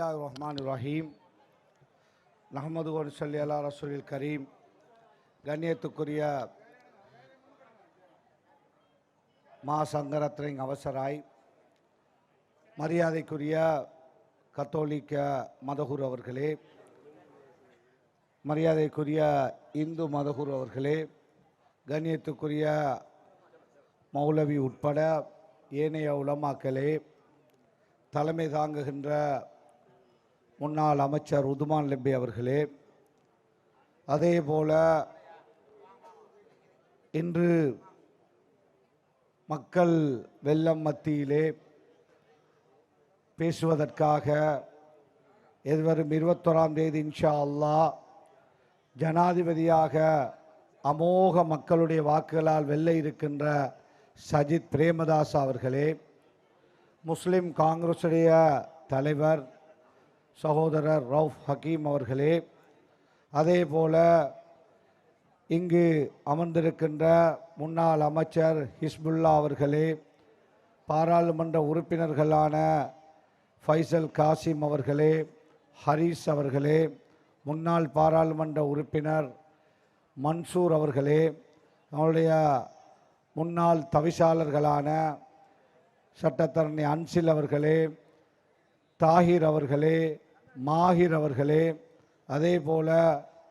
பிஸ்மில்லா ரஹ்மான் ரஹீம் நஹமது ஒன் சொல்லி அல்லா ரசூலில் கரீம். கண்ணியத்துக்குரிய மா சங்கரத்ரிங் அவசராய் மரியாதைக்குரிய கத்தோலிக்க மதகுரு அவர்களே மரியாதைக்குரிய இந்து மதகுரு அவர்களே கண்ணியத்துக்குரிய மௌலவி உட்பட ஏனைய உலமாக்களே தலைமை தாங்குகின்ற முன்னாள் அமைச்சர் உதுமான் லெம்பி அவர்களே அதே போல இன்று மக்கள் வெள்ளம் மத்தியிலே பேசுவதற்காக எதிர்வரும் இருபத்தோராம் தேதி இன்ஷா அல்லாஹ் ஜனாதிபதியாக அமோக மக்களுடைய வாக்குகளால் வெல்ல இருக்கின்ற சஜித் பிரேமதாஸ் அவர்களே முஸ்லிம் காங்கிரஸுடைய தலைவர் சகோதரர் ரவுஃப் ஹக்கீம் அவர்களே அதே போல இங்கு அமர்ந்திருக்கின்ற முன்னாள் அமைச்சர் ஹிஸ்புல்லா அவர்களே பாராளுமன்ற உறுப்பினர்களான ஃபைசல் காசிம் அவர்களே ஹரீஸ் அவர்களே முன்னாள் பாராளுமன்ற உறுப்பினர் மன்சூர் அவர்களே அவருடைய முன்னாள் தவிசாளர்களான சட்டத்தரணி அன்சில் அவர்களே தாஹிர் அவர்களே மாஹிர் அவர்களே அதே போல்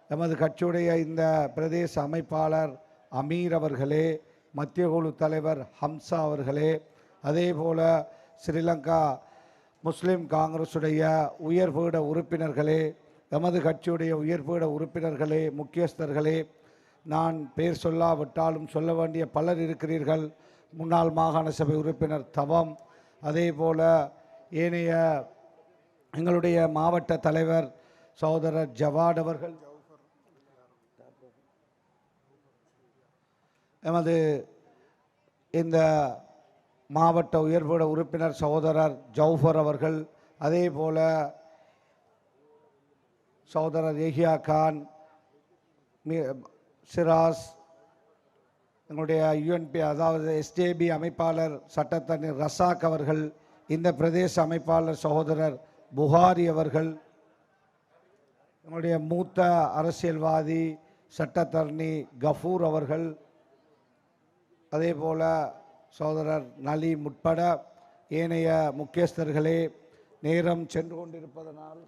எமது கட்சியுடைய இந்த பிரதேச அமைப்பாளர் அமீர் அவர்களே மத்திய குழு தலைவர் ஹம்சா அவர்களே அதே போல் ஸ்ரீலங்கா முஸ்லிம் காங்கிரஸுடைய உயர்பீட உறுப்பினர்களே எமது கட்சியுடைய உயர்பீட உறுப்பினர்களே முக்கியஸ்தர்களே நான் பேர் சொல்லாவிட்டாலும் சொல்ல வேண்டிய பலர் இருக்கிறீர்கள். முன்னாள் மாகாண சபை உறுப்பினர் தவம் அதே போல் ஏனைய எங்களுடைய மாவட்ட தலைவர் சகோதரர் ஜவாட் அவர்கள் எமது இந்த மாவட்ட உயர்வுட உறுப்பினர் சகோதரர் ஜவுஃபர் அவர்கள் அதே போல் சகோதரர் ஏஹியா கான் மி- சிராஸ் எங்களுடைய யூஎன்பி அதாவது எஸ்டேபி அமைப்பாளர் சட்டத்தண்ணி ரசாக் அவர்கள் இந்த பிரதேச அமைப்பாளர் சகோதரர் புகாரி அவர்கள் என்னுடைய மூத்த அரசியல்வாதி சட்டத்தரணி கஃபூர் அவர்கள் அதே போல் சோதரர் நலீம் உட்பட ஏனைய முக்கியஸ்தர்களே நேரம் சென்று கொண்டிருப்பதனால்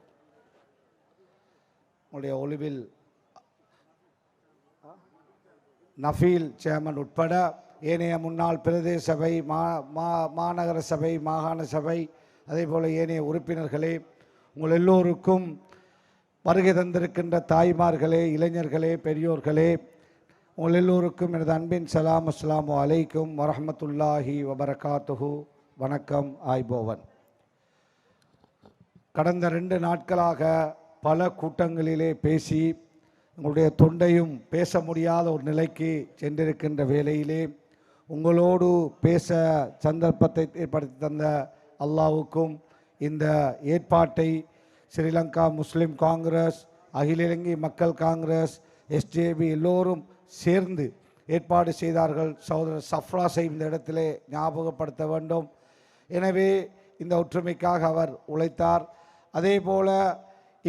உங்களுடைய ஒளிவில் நஃபீல் சேமன் உட்பட ஏனைய முன்னாள் பிரதேச சபை மா மா மாநகர சபை மாகாண சபை அதே போல் ஏனைய உறுப்பினர்களே உங்கள் எல்லோருக்கும் வருகை தந்திருக்கின்ற தாய்மார்களே இளைஞர்களே பெரியோர்களே உங்கள் எல்லோருக்கும் எனது அன்பின் சலாம் அஸ்லாமு அலைக்கும் வரஹமத்துல்லாஹி வபரகாத்துஹு. வணக்கம் ஆய்போவன். கடந்த ரெண்டு நாட்களாக பல கூட்டங்களிலே பேசி உங்களுடைய தொண்டையும் பேச முடியாத ஒரு நிலைக்கு சென்றிருக்கின்ற வேளையிலே உங்களோடு பேச சந்தர்ப்பத்தை ஏற்படுத்தி தந்த அல்லாவுக்கும் இந்த ஏற்பாட்டை ஸ்ரீலங்கா முஸ்லிம் காங்கிரஸ் அகில இலங்கை மக்கள் காங்கிரஸ் எஸ்ஜேபி எல்லோரும் சேர்ந்து ஏற்பாடு செய்தார்கள். சகோதரர் சஃப்ராஸை இந்த இடத்திலே ஞாபகப்படுத்த வேண்டும். எனவே இந்த ஒற்றுமைக்காக அவர் உழைத்தார். அதே போல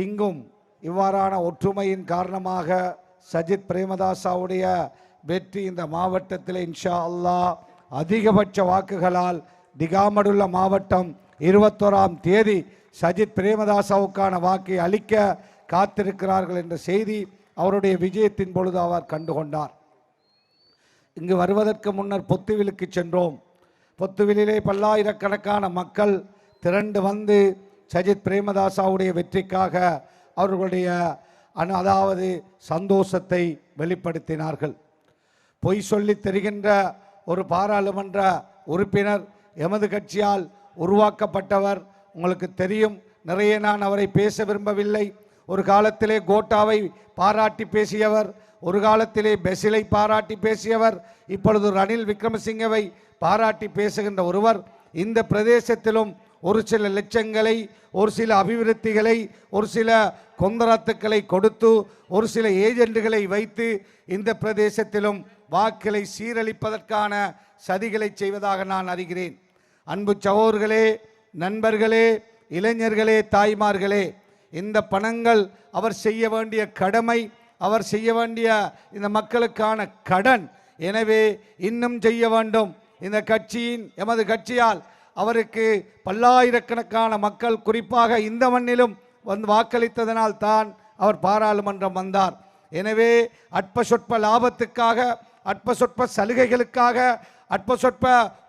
இங்கும் இவ்வாறான ஒற்றுமையின் காரணமாக சஜித் பிரேமதாசாவுடைய வெற்றி இந்த மாவட்டத்தில் இன்ஷா அல்லாஹ் அதிகபட்ச வாக்குகளால் திகாமடுள்ள மாவட்டம் இருபத்தோராம் தேதி சஜித் பிரேமதாசாவுக்கான வாக்கை அளிக்க காத்திருக்கிறார்கள் என்ற செய்தி அவருடைய விஜயத்தின் பொழுது அவர் கண்டுகொண்டார். இங்கு வருவதற்கு முன்னர் பொத்துவிலுக்கு சென்றோம். பொத்துவிலே பல்லாயிரக்கணக்கான மக்கள் திரண்டு வந்து சஜித் பிரேமதாசாவுடைய வெற்றிக்காக அவர்களுடைய அனு அதாவது சந்தோஷத்தை வெளிப்படுத்தினார்கள். பொய் சொல்லி தெரிகின்ற ஒரு பாராளுமன்ற உறுப்பினர் எமது கட்சியால் உருவாக்கப்பட்டவர். உங்களுக்கு தெரியும் நிறைய நான் அவரை பேச விரும்பவில்லை. ஒரு காலத்திலே கோட்டாவை பாராட்டி பேசியவர் ஒரு காலத்திலே பெசிலை பாராட்டி பேசியவர் இப்பொழுது ரணில் விக்ரமசிங்கவை பாராட்டி பேசுகின்ற ஒருவர். இந்த பிரதேசத்திலும் ஒரு சில லட்சங்களை ஒரு சில அபிவிருத்திகளை ஒரு சில கொந்தராத்துக்களை கொடுத்து ஒரு சில ஏஜெண்டுகளை வைத்து இந்த பிரதேசத்திலும் வாக்களை சீரழிப்பதற்கான சதிகளை செய்வதாக நான் அறிகிறேன். அன்பு சகோதர்களே நண்பர்களே இளைஞர்களே தாய்மார்களே இந்த பணங்கள் அவர் செய்ய வேண்டிய கடமை அவர் செய்ய வேண்டிய இந்த மக்களுக்கான கடன் எனவே இன்னும் செய்ய வேண்டும். இந்த கட்சியின் எமது கட்சியால் அவருக்கு பல்லாயிரக்கணக்கான மக்கள் குறிப்பாக இந்த மண்ணிலும் வந்து வாக்களித்ததனால் தான் அவர் பாராளுமன்றம் வந்தார். எனவே அற்ப சொற்ப லாபத்துக்காக அற்ப சொற்ப சலுகைகளுக்காக அற்ப சொற்ப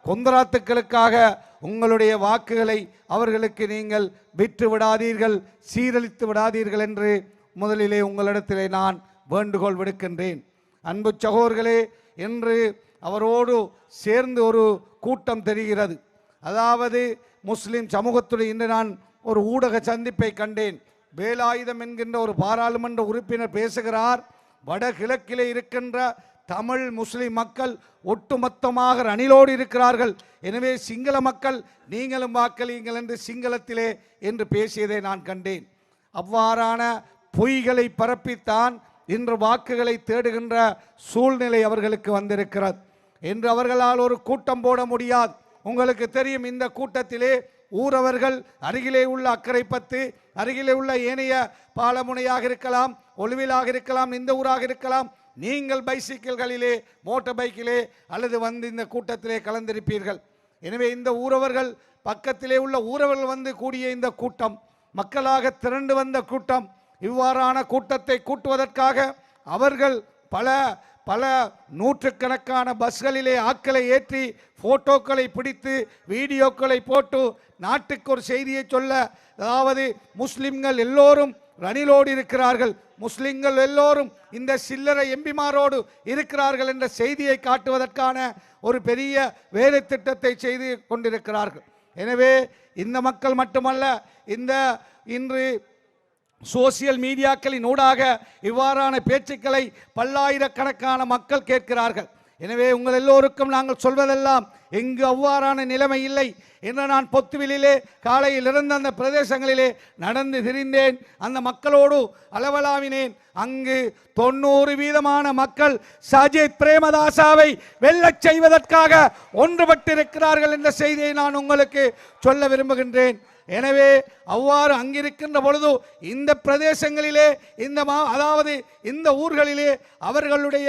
கொந்தராத்துக்களுக்காக உங்களுடைய வாக்குகளை அவர்களுக்கு நீங்கள் விற்று விடாதீர்கள் சீரழித்து விடாதீர்கள் என்று முதலிலே உங்களிடத்திலே நான் வேண்டுகோள் விடுக்கின்றேன். அன்பு சகோர்களே என்று அவரோடு சேர்ந்து ஒரு கூட்டம் தெரிகிறது. அதாவது முஸ்லிம் சமூகத்துடைய இன்று நான் ஒரு ஊடக சந்திப்பை கண்டேன். வேலாயுதம் என்கின்ற ஒரு பாராளுமன்ற உறுப்பினர் பேசுகிறார். வடகிழக்கிலே இருக்கின்ற தமிழ் முஸ்லிம் மக்கள் ஒட்டுமொத்தமாக ரணிலோடு இருக்கிறார்கள். எனவே சிங்கள மக்கள் நீங்களும் வாக்களியுங்கள் என்று சிங்களத்திலே என்று பேசியதை நான் கண்டேன். அவ்வாறான பொய்களை பரப்பித்தான் இன்று வாக்குகளை தேடுகின்ற சூழ்நிலை அவர்களுக்கு வந்திருக்கிறது. என்று அவர்களால் ஒரு கூட்டம் போட முடியாது. உங்களுக்கு தெரியும் இந்த கூட்டத்திலே ஊரவர்கள் அருகிலே உள்ள அக்கரைப்பத்து அருகிலே உள்ள ஏனைய பாலமுனையாக இருக்கலாம் ஒளிவிலாக இருக்கலாம் இந்த ஊராக இருக்கலாம் நீங்கள் பைசிக்கிள்களிலே மோட்டார் பைக்கிலே அல்லது வந்து இந்த கூட்டத்திலே கலந்திருப்பீர்கள். எனவே இந்த ஊரவர்கள் பக்கத்திலே உள்ள ஊரவர்கள் வந்து கூடிய இந்த கூட்டம் மக்களாக திரண்டு வந்த கூட்டம் இவ்வாறான கூட்டத்தை கூட்டுவதற்காக அவர்கள் பல பல நூற்றுக்கணக்கான பஸ்களிலே ஆட்களை ஏற்றி ஃபோட்டோக்களை பிடித்து வீடியோக்களை போட்டு நாட்டுக்கு ஒரு செய்தியை சொல்ல அதாவது முஸ்லிம்கள் எல்லோரும் ரணிலோடு இருக்கிறார்கள். முஸ்லிம்கள் எல்லோரும் இந்த சில்லறை எம்பிமாரோடு இருக்கிறார்கள் என்ற செய்தியை காட்டுவதற்கான ஒரு பெரிய வேலை திட்டத்தை செய்து கொண்டிருக்கிறார்கள். எனவே இந்த மக்கள் மட்டுமல்ல இந்த இன்று சோசியல் மீடியாக்களின் ஊடாக இவ்வாறான பேச்சுக்களை பல்லாயிரக்கணக்கான மக்கள் கேட்கிறார்கள். எனவே உங்கள் எல்லோருக்கும் நாங்கள் சொல்வதெல்லாம் எங்கு அவ்வாறான நிலைமை இல்லை என்று நான் பொத்துவிலே காலையில் இருந்த அந்த பிரதேசங்களிலே நடந்து திரிந்தேன். அந்த மக்களோடு அளவலாவினேன். அங்கு தொண்ணூறு வீதமான மக்கள் சஜித் பிரேமதாசாவை வெல்லச் செய்வதற்காக ஒன்றுபட்டிருக்கிறார்கள் என்ற செய்தியை நான் உங்களுக்கு சொல்ல விரும்புகின்றேன். எனவே அவ்வாறு அங்கிருக்கின்ற பொழுது இந்த பிரதேசங்களிலே இந்த மா அதாவது இந்த ஊர்களிலே அவர்களுடைய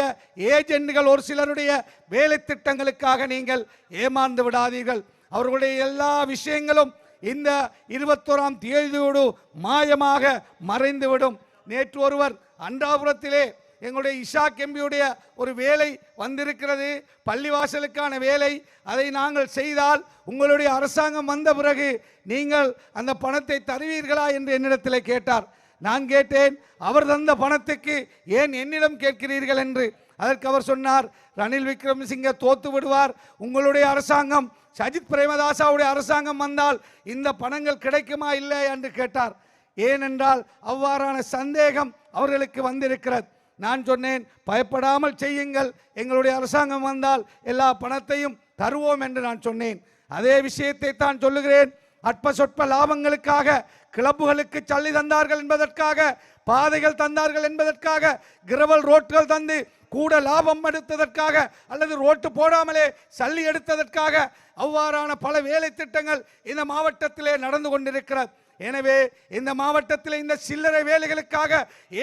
ஏஜென்ட்கள் ஒரு சிலருடைய வேலை திட்டங்களுக்காக நீங்கள் ஏமாந்து விடாதீர்கள். அவர்களுடைய எல்லா விஷயங்களும் இந்த இருபத்தோராம் தேதியோடு மாயமாக மறைந்துவிடும். நேற்று ஒருவர் அன்றாபுரத்திலே எங்களுடைய இஷா கெம்பியுடைய ஒரு வேலை வந்திருக்கிறது. பள்ளிவாசலுக்கான வேலை. அதை நாங்கள் செய்தால் உங்களுடைய அரசாங்கம் வந்த பிறகு நீங்கள் அந்த பணத்தை தருவீர்களா என்று என்னிடத்தில் கேட்டார். நான் கேட்டேன் அவர் தந்த பணத்துக்கு ஏன் என்னிடம் கேட்கிறீர்கள்? என்று அதற்கு அவர் சொன்னார் ரணில் விக்ரமசிங்க தோத்து விடுவார். உங்களுடைய அரசாங்கம் சஜித் பிரேமதாசாவுடைய அரசாங்கம் வந்தால் இந்த பணங்கள் கிடைக்குமா இல்லை என்று கேட்டார். ஏனென்றால் அவ்வாறான சந்தேகம் அவர்களுக்கு வந்திருக்கிறது. நான் சொன்னேன் பயப்படாமல் செய்யுங்கள். எங்களுடைய அரசாங்கம் வந்தால் எல்லா பணத்தையும் தருவோம் என்று நான் சொன்னேன். அதே விஷயத்தை தான் சொல்லுகிறேன். அற்ப சொற்ப லாபங்களுக்காக கிளப்புகளுக்கு சல்லி தந்தார்கள் என்பதற்காக பாதைகள் தந்தார்கள் என்பதற்காக கிரவல் ரோட்கள் தந்து கூட லாபம் எடுத்ததற்காக அல்லது ரோட்டு போடாமலே சல்லி எடுத்ததற்காக அவ்வாறான பல வேலை திட்டங்கள் இந்த மாவட்டத்திலே நடந்து கொண்டிருக்கிறது. எனவே இந்த மாவட்டத்தில் இந்த சில்லறை வேலைகளுக்காக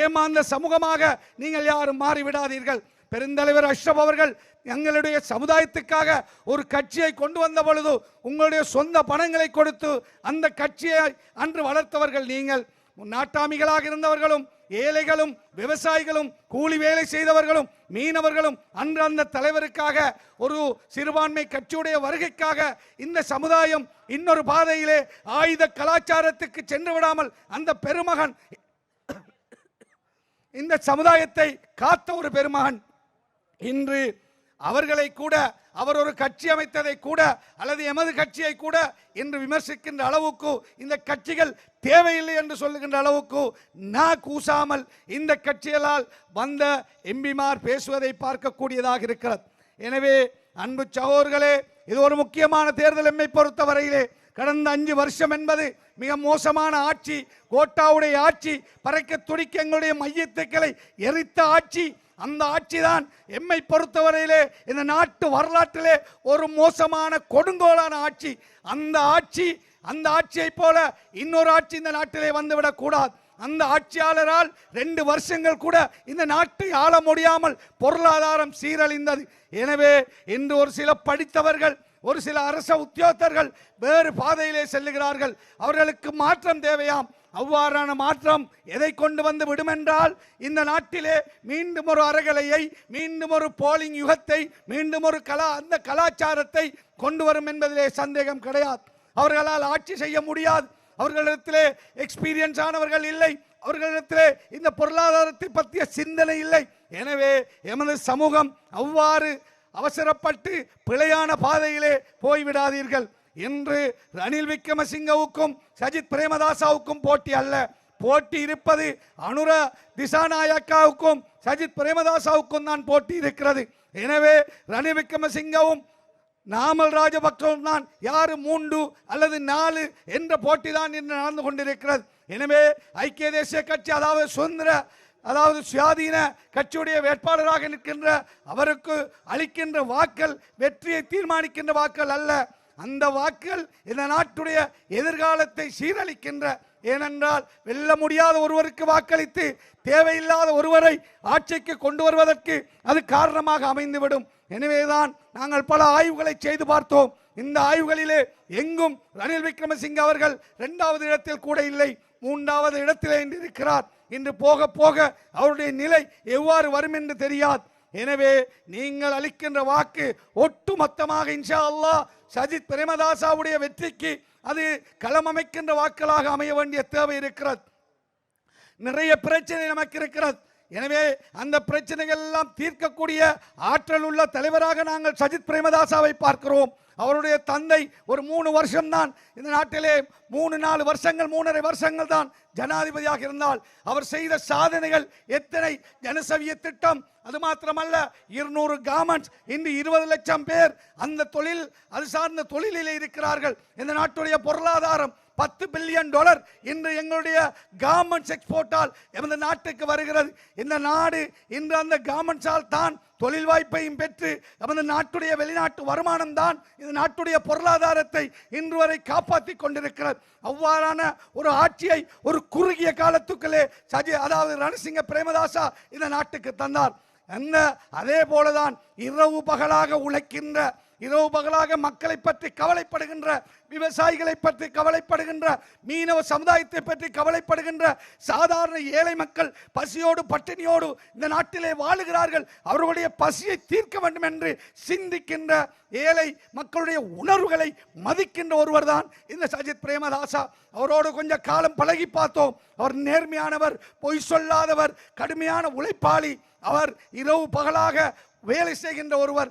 ஏமாந்த சமூகமாக நீங்கள் யாரும் மாறிவிடாதீர்கள். பெருந்தலைவர் அஷ்ரப் அவர்கள் எங்களுடைய சமுதாயத்துக்காக ஒரு கட்சியை கொண்டு வந்த பொழுது உங்களுடைய சொந்த பணங்களை கொடுத்து அந்த கட்சியை அன்று வளர்த்தவர்கள் நீங்கள். நாட்டாமிகளாக இருந்தவர்களும் ஏழைகளும் விவசாயிகளும் கூலி வேலை செய்தவர்களும் மீனவர்களும் அன்று அந்த தலைவருக்காக ஒரு சிறுபான்மை கட்சியுடைய வருகைக்காக இந்த சமுதாயம் இன்னொரு பாதையிலே ஆயுத கலாச்சாரத்துக்கு சென்று விடாமல் அந்த பெருமகன் இந்த சமுதாயத்தை காத்த ஒரு பெருமகன் இன்று அவர்களை கூட அவர் ஒரு கட்சி அமைத்ததை கூட அல்லது எமது கட்சியை கூட என்று விமர்சிக்கின்ற அளவுக்கு இந்த கட்சிகள் தேவையில்லை என்று சொல்லுகின்ற அளவுக்கு நான் கூசாமல் இந்த கட்சிகளால் வந்த எம்பிமார் பேசுவதை பார்க்கக்கூடியதாக இருக்கிறது. எனவே அன்பு சகோதர்களே இது ஒரு முக்கியமான தேர்தல் எம்மை பொறுத்தவரையிலே கடந்த அஞ்சு வருஷம் என்பது மிக மோசமான ஆட்சி கோட்டாவுடைய ஆட்சி பறைக்க துடிக்க எங்களுடைய மையத்துக்களை எரித்த ஆட்சி அந்த ஆட்சிதான் எம்மை பொறுத்தவரையிலே இந்த நாட்டு வரலாற்றிலே ஒரு மோசமான கொடுங்கோலான ஆட்சி. அந்த ஆட்சி அந்த ஆட்சியைப் போல இன்னொரு ஆட்சி இந்த நாட்டிலே வந்துவிடக் கூடாது. அந்த ஆட்சியாளரால் ரெண்டு வருஷங்கள் கூட இந்த நாட்டை ஆள முடியாமல் பொருளாதாரம் சீரழிந்தது. எனவே இன்று ஒரு சில படித்தவர்கள் ஒரு சில அரச உத்தியோகத்தர்கள் வேறு பாதையிலே செல்லுகிறார்கள். அவர்களுக்கு மாற்றம் தேவையாம். அவ்வாறான மாற்றம் எதை கொண்டு வந்து விடுமென்றால் இந்த நாட்டிலே மீண்டும் ஒரு அறகலையை மீண்டும் ஒரு போலிங் யுகத்தை மீண்டும் ஒரு கலா அந்த கலாச்சாரத்தை கொண்டு வரும் என்பதிலே சந்தேகம் கிடையாது. அவர்களால் ஆட்சி செய்ய முடியாது. அவர்களிடத்திலே எக்ஸ்பீரியன்ஸ் ஆனவர்கள் இல்லை. அவர்களிடத்திலே இந்த பொருளாதாரத்தை பற்றிய சிந்தனை இல்லை. எனவே எமது சமூகம் அவ்வாறு அவசரப்பட்டு பிழையான பாதையிலே போய்விடாதீர்கள். இன்று ரணில் விக்ரமசிங்கவுக்கும் சஜித் பிரேமதாசாவுக்கும் போட்டி அல்ல. போட்டி இருப்பது அனுர திசாநாயக்காவுக்கும் சஜித் பிரேமதாசாவுக்கும் தான் போட்டி இருக்கிறது. எனவே ரணில் விக்ரமசிங்கவும் நாமல் ராஜபக்சவும் தான் யாரு மூன்று அல்லது நாலு என்ற போட்டி தான் இன்று நடந்து கொண்டிருக்கிறது. எனவே ஐக்கிய தேசிய கட்சி அதாவது சுதந்திர அதாவது சுயாதீன கட்சியுடைய வேட்பாளராக நிற்கின்ற அவருக்கு அளிக்கின்ற வாக்கள் வெற்றியை தீர்மானிக்கின்ற வாக்கள் அல்ல. அந்த வாக்குகள் இந்த நாட்டுடைய எதிர்காலத்தை சீரழிக்கின்ற. ஏனென்றால் வெல்ல முடியாத ஒருவருக்கு வாக்களித்து தேவையில்லாத ஒருவரை ஆட்சிக்கு கொண்டு வருவதற்கு அது காரணமாக அமைந்துவிடும். எனவேதான் நாங்கள் பல ஆய்வுகளை செய்து பார்த்தோம். இந்த ஆய்வுகளிலே எங்கும் ரணில் விக்ரமசிங்கே அவர்கள் இரண்டாவது இடத்தில் கூட இல்லை மூன்றாவது இடத்திலே இன்று இருக்கிறார் இன்று போக போக அவருடைய நிலை எவ்வாறு வரும் என்று தெரியாது. எனவே நீங்கள் அளிக்கின்ற வாக்கு ஒட்டுமொத்தமாக இன்ஷா அல்லாஹ் சஜித் பிரேமதாசாவுடைய வெற்றிக்கு அது களம் அமைக்கின்ற வாக்களாக அமைய வேண்டிய தேவை இருக்கிறது. நிறைய பிரச்சனை நமக்கு இருக்கிறது. எனவே அந்த பிரச்சனைகள் எல்லாம் தீர்க்கக்கூடிய ஆற்றல் உள்ள தலைவராக நாங்கள் சஜித் பிரேமதாசாவை பார்க்கிறோம். அவருடைய தந்தை ஒரு மூணு வருஷம்தான் இந்த நாட்டிலே மூணு நாலு வருஷங்கள் மூணரை வருஷங்கள் தான் ஜனாதிபதியாக இருந்தால் அவர் செய்த சாதனைகள் எத்தனை? ஜனசவிய திட்டம் அது மாத்திரமல்ல இருநூறு கார்மெண்ட்ஸ் இன்று இருபது லட்சம் பேர் அந்த தொழில் அது சார்ந்த தொழிலிலே இருக்கிறார்கள். இந்த நாட்டுடைய பொருளாதாரம் பத்து பில்லியன் டாலர். இன்று எங்களுடைய கார்மெண்ட்ஸ் எக்ஸ்போர்ட்டால் எமது நாட்டுக்கு வருகிறது. இந்த நாடு இன்று அந்த கார்மெண்ட்ஸால் தான் தொழில் வாய்ப்பையும் பெற்று நமது நாட்டுடைய வெளிநாட்டு வருமானம் தான் இந்த நாட்டுடைய பொருளாதாரத்தை இன்று வரை காப்பாற்றி கொண்டிருக்கிறது. அவ்வாறான ஒரு ஆட்சியை ஒரு குறுகிய காலத்துக்குள்ளே சஜி அதாவது ரணசிங்க பிரேமதாசா இந்த நாட்டுக்கு தந்தார். அந்த அதே போலதான் இரவு பகலாக உழைக்கின்ற இரவு பகலாக மக்களை பற்றி கவலைப்படுகின்ற விவசாயிகளை பற்றி கவலைப்படுகின்ற மீனவ சமுதாயத்தை பற்றி கவலைப்படுகின்ற சாதாரண ஏழை மக்கள் பசியோடு பட்டினியோடு இந்த நாட்டிலே வாழுகிறார்கள். அவர்களுடைய பசியை தீர்க்க வேண்டும் என்று சிந்திக்கின்ற ஏழை மக்களுடைய உணர்வுகளை மதிக்கின்ற ஒருவர் தான் இந்த சஜித் பிரேமதாசா. அவரோடு கொஞ்சம் காலம் பழகி பார்த்தோம். அவர் நேர்மையானவர் பொய் சொல்லாதவர் கடுமையான உழைப்பாளி. அவர் இரவு பகலாக வேலை செய்கின்ற ஒருவர்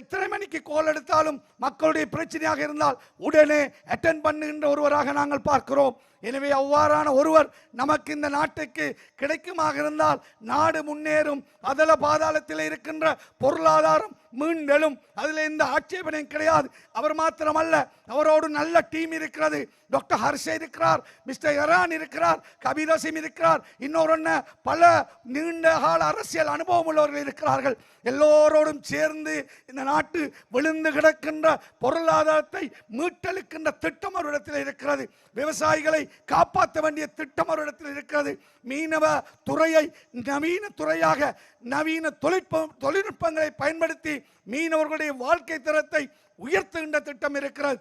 எத்தனை மணிக்கு கோல் எடுத்தாலும் மக்களுடைய பிரச்சனையாக இருந்தால் உடனே அட்டன் பண்ணுகின்ற ஒருவராக நாங்கள் பார்க்கிறோம். எனவே அவ்வாறான ஒருவர் நமக்கு இந்த நாட்டுக்கு கிடைக்குமாக இருந்தால் நாடு முன்னேறும். அதல பாதாளத்தில் இருக்கின்ற பொருளாதாரம் மீண்டெழும். அதில் எந்த ஆட்சேபனையும் கிடையாது. அவர் மாத்திரமல்ல அவரோடு நல்ல டீம் இருக்கிறது. டாக்டர் ஹர்ஷ இருக்கிறார் மிஸ்டர் இரான் இருக்கிறார் கபீர் இருக்கிறார். இன்னொரு என்ன பல நீண்ட கால அரசியல் அனுபவம் உள்ளவர்கள் இருக்கிறார்கள். எல்லோரோடும் சேர்ந்து இந்த நாட்டு விழுந்து கிடக்கின்ற பொருளாதாரத்தை மீட்டெழுக்கின்ற திட்டம் அவரிடத்தில் இருக்கிறது. விவசாயிகளை காப்பாற்ற வேண்டிய திட்டம் அவரிடத்தில் இருக்கிறது. மீனவ துறையை நவீன துறையாக நவீன தொழிற்ப தொழில்நுட்பங்களை பயன்படுத்தி மீனவர்களுடைய வாழ்க்கை தரத்தை உயர்த்துகின்ற திட்டம் இருக்கிறது.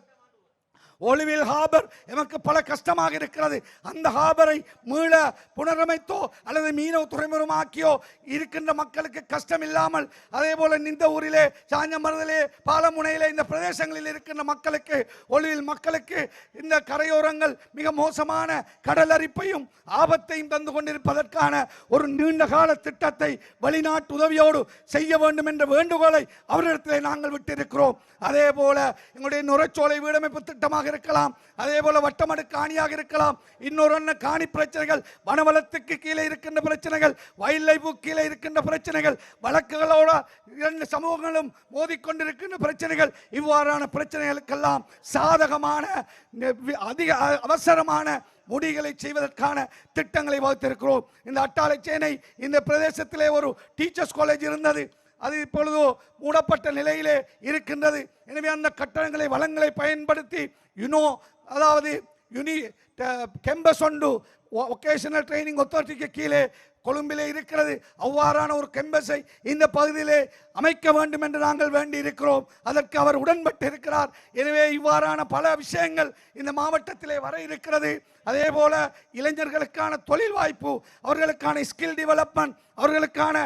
ஒளிவில் ஹாபர் எமக்கு பல கஷ்டமாக இருக்கிறது. அந்த ஹாபரை மீள புனரமைத்தோ அல்லது மீனவ துறைமுகமாக்கியோ இருக்கின்ற மக்களுக்கு கஷ்டம் இல்லாமல் அதே போல இந்த ஊரிலே சாஞ்சமரதிலே பாலமுனையிலே இந்த பிரதேசங்களில் இருக்கின்ற மக்களுக்கு ஒளிவில் மக்களுக்கு இந்த கரையோரங்கள் மிக மோசமான கடல் அரிப்பையும் ஆபத்தையும் தந்து கொண்டிருப்பதற்கான ஒரு நீண்ட கால திட்டத்தை வெளிநாட்டு உதவியோடு செய்ய வேண்டும் என்ற வேண்டுகோளை அவரிடத்திலே நாங்கள் விட்டிருக்கிறோம். அதே போல எங்களுடைய நுரைச்சோலை வீடமைப்பு திட்டமாக இருக்கலாம். அதே போல வட்டமடு காணியாக இருக்கலாம். இன்னொரு ஒன்று காணி பிரச்சனைகள் வனவளத்துக்கு கீழே இருக்கின்ற பிரச்சனைகள் வைல்ட் லைஃபு கீழே இருக்கின்ற பிரச்சனைகள் வழக்குகளோட இரண்டு சமூகங்களும் மோதிக்கொண்டிருக்கின்ற பிரச்சனைகள் இவ்வாறான பிரச்சனைகளுக்கெல்லாம் சாதகமான அதிக அவசரமான முடிகளை செய்வதற்கான திட்டங்களை வகுத்திருக்கிறோம். இந்த அட்டாளை சேனை இந்த பிரதேசத்திலே ஒரு டீச்சர்ஸ் காலேஜ் இருந்தது. அது இப்பொழுதோ மூடப்பட்ட நிலையிலே இருக்கின்றது. எனவே அந்த கட்டணங்களை வளங்களை பயன்படுத்தி யுனோ அதாவது யுனி கெம்பஸ் ஒன்று ஒகேஷனல் ட்ரைனிங் ஒத்தாரிட்டிக்கு கீழே கொழும்பிலே இருக்கிறது. அவ்வாறான ஒரு கெம்பஸை இந்த பகுதியிலே அமைக்க வேண்டும் என்று நாங்கள் வேண்டி இருக்கிறோம் அதற்கு அவர் உடன்பட்டு இருக்கிறார். எனவே இவ்வாறான பல விஷயங்கள் இந்த மாவட்டத்திலே வர இருக்கிறது. அதே போல இளைஞர்களுக்கான தொழில் வாய்ப்பு அவர்களுக்கான ஸ்கில் டெவலப்மெண்ட் அவர்களுக்கான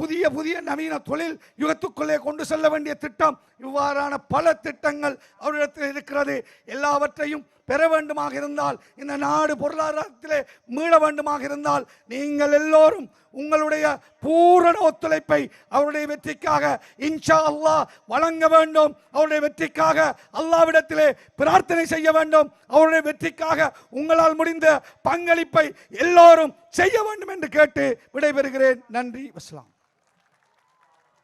புதிய புதிய நவீன தொழில் யுகத்துக்குள்ளே கொண்டு செல்ல வேண்டிய திட்டம். இவ்வாறான பல திட்டங்கள் அவரிடத்தில் இருக்கிறது. எல்லாவற்றையும் பெற வேண்டுமாக இருந்தால் இந்த நாடு பொருளாதாரத்திலே மீள வேண்டுமாக இருந்தால் நீங்கள் எல்லோரும் உங்களுடைய பூரண ஒத்துழைப்பை அவருடைய வெற்றிக்காக இன்ஷா அல்லாஹ் வழங்க வேண்டும். அவருடைய வெற்றிக்காக அல்லாவிடத்திலே பிரார்த்தனை செய்ய வேண்டும். அவருடைய வெற்றிக்காக உங்களால் முடிந்த பங்களிப்பை எல்லோரும் செய்ய வேண்டும் என்று கேட்டு விடைபெறுகிறேன். நன்றி. வஸ்லாம்